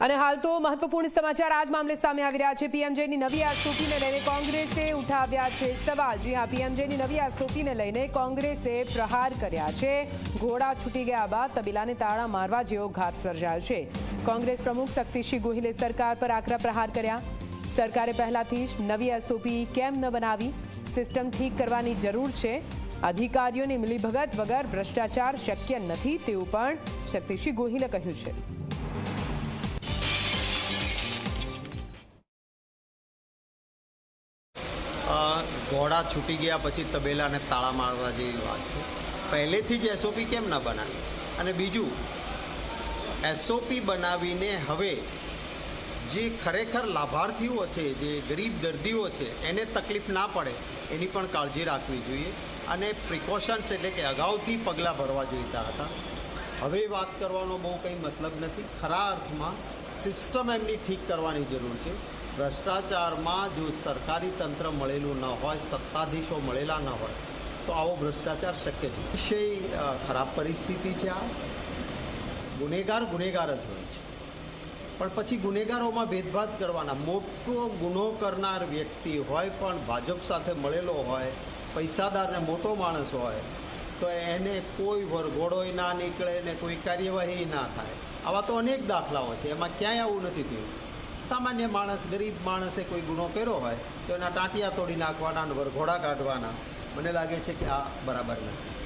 અને હાલ તો મહત્વપૂર્ણ સમાચાર આજ મામલે સામે આવી રહ્યા છે. પીએમજેની નવી આસ્તોપીને લઈને કોંગ્રેસે ઉઠાવ્યા છે સવાલ. જી હા પીએમજેની નવી આસ્તોકીને લઈને કોંગ્રેસે પ્રહાર કર્યા છે. ઘોડા છૂટી ગયા બાદ તબીલાને તાળા મારવા જેવો ઘાત સર્જાયો છે. કોંગ્રેસ પ્રમુખ શક્તિસિંહ ગોહિલે સરકાર પર આકરા પ્રહાર કર્યા. સરકારે પહેલાથી જ નવી એસઓપી કેમ ન બનાવી? સિસ્ટમ ઠીક કરવાની જરૂર છે. અધિકારીઓની મિલીભગત વગર ભ્રષ્ટાચાર શક્ય નથી તેવું પણ શક્તિસિંહ ગોહિલે કહ્યું છે. ઘોડા છૂટી ગયા પછી તબેલાને તાળા મારવા જેવી વાત છે. પહેલેથી જ એસઓપી કેમ ન બનાવી? અને બીજું એસઓપી બનાવીને હવે જે ખરેખર લાભાર્થીઓ છે, જે ગરીબ દર્દીઓ છે, એને તકલીફ ના પડે, એની પણ કાળજી રાખવી જોઈએ અને પ્રિકોશન્સ એટલે કે અગાઉથી પગલાં ભરવા જોઈતા હતા. હવે વાત કરવાનો બહુ કંઈ મતલબ નથી. ખરા અર્થમાં સિસ્ટમ એમની ઠીક કરવાની જરૂર છે. ભ્રષ્ટાચારમાં જો સરકારી તંત્ર મળેલું ન હોય, સત્તાધીશો મળેલા ન હોય, તો આવો ભ્રષ્ટાચાર શક્ય છે. વિષય ખરાબ પરિસ્થિતિ છે આ. ગુનેગાર ગુનેગાર જ હોય છે. પણ પછી ગુનેગારોમાં ભેદભાદ કરવાના, મોટો ગુનો કરનાર વ્યક્તિ હોય, પણ ભાજપ સાથે મળેલો હોય, પૈસાદારને મોટો માણસ હોય, તો એને કોઈ વરઘોડોય ના નીકળે ને કોઈ કાર્યવાહી ના થાય. આવા તો અનેક દાખલાઓ છે. એમાં ક્યાંય આવું નથી થયું. સામાન્ય માણસ, ગરીબ માણસે કોઈ ગુનો કર્યો હોય તો એના ટાંટિયા તોડી નાખવાના વરઘોડા કાઢવાના. મને લાગે છે કે આ બરાબર નથી.